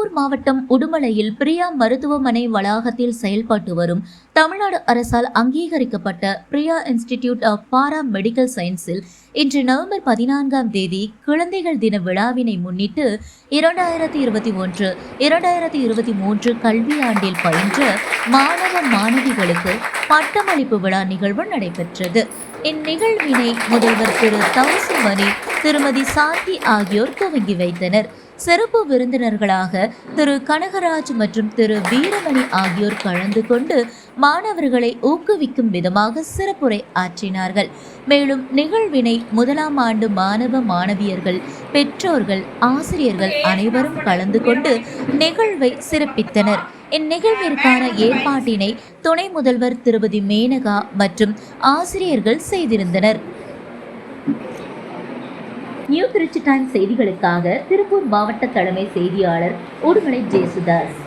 திருப்பூர் மாவட்டம் உடுமலையில் பிரியா மருத்துவமனை வளாகத்தில் செயல்பட்டு வரும் தமிழ்நாடு அரசால் அங்கீகரிக்கப்பட்ட Priya institute of para medical சயின்ஸில் இன்று நவம்பர் பதினான்காம் தேதி குழந்தைகள் தின விழாவினை முன்னிட்டு இரண்டாயிரத்தி இருபத்தி ஒன்று இரண்டாயிரத்தி இருபத்தி மூன்று கல்வியாண்டில் பயின்ற மாணவ மாணவிகளுக்கு பட்டமளிப்பு விழா நிகழ்வு நடைபெற்றது. இந்நிகழ்வினை முதல்வர் திரு தவுசுமணி திருமதி சாந்தி ஆகியோர் துவங்கி வைத்தனர். சிறப்பு விருந்தினர்களாக திரு கனகராஜ் மற்றும் திரு வீரமணி ஆகியோர் கலந்து கொண்டு மாணவர்களை ஊக்குவிக்கும் விதமாக சிறப்புரை ஆற்றினார்கள். மேலும் நிகழ்வினை முதலாம் ஆண்டு மாணவ மாணவியர்கள் பெற்றோர்கள் ஆசிரியர்கள் அனைவரும் கலந்து கொண்டு நிகழ்வை சிறப்பித்தனர். இந்நிகழ்விற்கான ஏற்பாட்டினை துணை முதல்வர் திருமதி மேனகா மற்றும் ஆசிரியர்கள் செய்திருந்தனர். நியூ திருச்சி டைம் செய்திகளுக்காக திருப்பூர் மாவட்ட தலைமை செய்தியாளர் உடுமலை ஜேசுதாஸ்